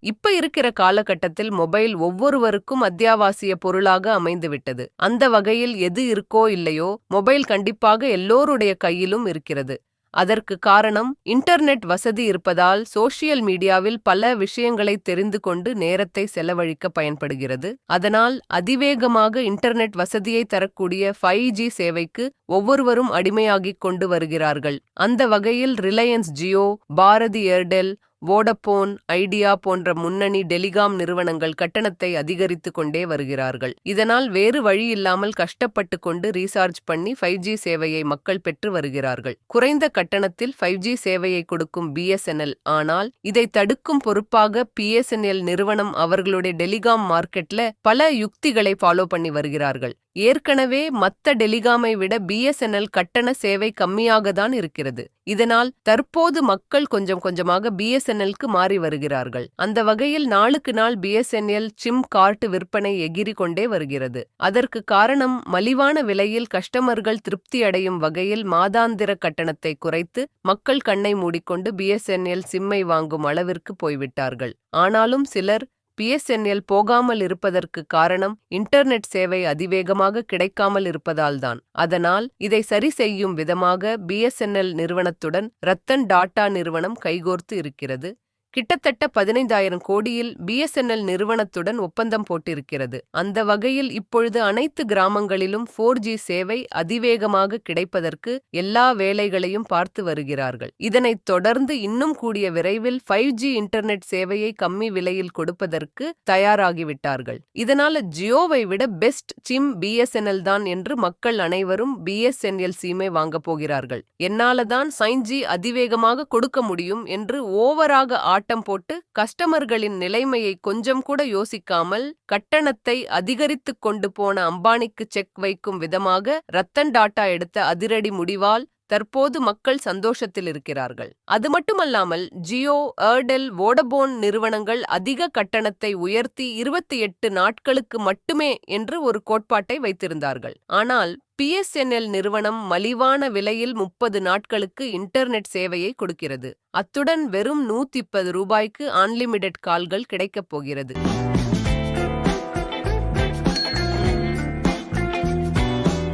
இப்ப இருக்கிற காலகட்டத்தில் மொபைல் ஒவ்வொருவருக்கும் அத்தியாவசிய பொருளாக அமைந்துவிட்டது. அந்த வகையில் எது இருக்கோ இல்லையோ மொபைல் கண்டிப்பாக எல்லோருடைய கையிலும் இருக்கிறது. அதற்கு காரணம் இன்டர்நெட் வசதி இருப்பதால் சோஷியல் மீடியாவில் பல விஷயங்களை தெரிந்து கொண்டு நேரத்தை செலவழிக்க பயன்படுகிறது. அதனால் அதிவேகமாக இன்டர்நெட் வசதியை தரக்கூடிய ஃபைவ் ஜி சேவைக்கு ஒவ்வொருவரும் அடிமையாகிக் கொண்டு வருகிறார்கள். அந்த வகையில் Reliance Jio Bharti Airtel Vodafone Idea போன்ற முன்னணி டெலிகாம் நிறுவனங்கள் கட்டணத்தை அதிகரித்து கொண்டே வருகிறார்கள். இதனால் வேறு வழியில்லாமல் கஷ்டப்பட்டு கொண்டு ரீசார்ஜ் பண்ணி ஃபைவ் ஜி சேவையை மக்கள் பெற்று வருகிறார்கள். குறைந்த கட்டணத்தில் ஃபைவ் ஜி சேவையை கொடுக்கும் பிஎஸ்என்எல் ஆனால் இதை தடுக்கும் பொறுப்பாக பிஎஸ்என்எல் நிறுவனம் அவர்களுடைய டெலிகாம் மார்க்கெட்ல பல யுக்திகளை ஃபாலோ பண்ணி வருகிறார்கள். ஏற்கனவே மத்த டெலிகாமை விட பிஎஸ்என்எல் கட்டண சேவை கம்மியாக தான் இருக்கிறது. இதனால் தற்போது மக்கள் கொஞ்சம் கொஞ்சமாக பிஎஸ்என்எல்க்கு மாறி வருகிறார்கள். அந்த வகையில் நாளுக்கு நாள் பிஎஸ்என்எல் சிம் கார்டு விற்பனை எகிரி கொண்டே வருகிறது. அதற்கு காரணம் மலிவான விலையில் கஸ்டமர்கள் திருப்தி அடையும் வகையில் மாதாந்திர கட்டணத்தை குறைத்து மக்கள் கண்ணை மூடிக்கொண்டு பிஎஸ்என்எல் சிம்மை வாங்கும் அளவிற்கு போய்விட்டார்கள். ஆனாலும் சிலர் பிஎஸ்என்எல் போகாமல் இருப்பதற்கு காரணம் இன்டர்நெட் சேவை அதிவேகமாக கிடைக்காமல் இருப்பதால்தான். அதனால் இதை சரி செய்யும் விதமாக பிஎஸ்என்எல் நிறுவனத்துடன் ரத்தன் டாட்டா நிறுவனம் கைகோர்த்து இருக்கிறது. கிட்டத்தட்ட பதினைந்தாயிரம் கோடியில் பிஎஸ்என்எல் நிறுவனத்துடன் ஒப்பந்தம் போட்டிருக்கிறது. அந்த வகையில் இப்பொழுது அனைத்து கிராமங்களிலும் ஃபோர் ஜி சேவை அதிவேகமாக கிடைப்பதற்கு எல்லா வேலைகளையும் பார்த்து வருகிறார்கள். இதனைத் தொடர்ந்து இன்னும் கூடிய விரைவில் ஃபைவ் ஜி இன்டர்நெட் சேவையை கம்மி விலையில் கொடுப்பதற்கு தயாராகிவிட்டார்கள். இதனால ஜியோவை விட பெஸ்ட் சிம் பிஎஸ்என்எல் தான் என்று மக்கள் அனைவரும் பிஎஸ்என்எல் சிமை வாங்கப் போகிறார்கள். என்னால தான் சைன் ஜி அதிவேகமாக கொடுக்க முடியும் என்று ஓவராக ஆட்டம் போட்டு கஸ்டமர்களின் நிலைமையை கொஞ்சம் கூட யோசிக்காமல் கட்டணத்தை அதிகரித்துக் கொண்டு போன அம்பானிக்கு செக் வைக்கும் விதமாக ரத்தன் டாட்டா எடுத்த அதிரடி முடிவால் தற்போது மக்கள் சந்தோஷத்தில் இருக்கிறார்கள். அது மட்டுமல்லாமல் ஜியோ ஏர்டெல் வோடபோன் நிறுவனங்கள் அதிக கட்டணத்தை உயர்த்தி இருபத்தி எட்டு நாட்களுக்கு மட்டுமே என்று ஒரு கோட்பாட்டை வைத்திருந்தார்கள். ஆனால் பிஎஸ்என்எல் நிறுவனம் மலிவான விலையில் முப்பது நாட்களுக்கு இன்டர்நெட் சேவையை கொடுக்கிறது. அத்துடன் வெறும் நூத்திப்பது ரூபாய்க்கு அன்லிமிடெட் கால்கள் கிடைக்கப் போகிறது.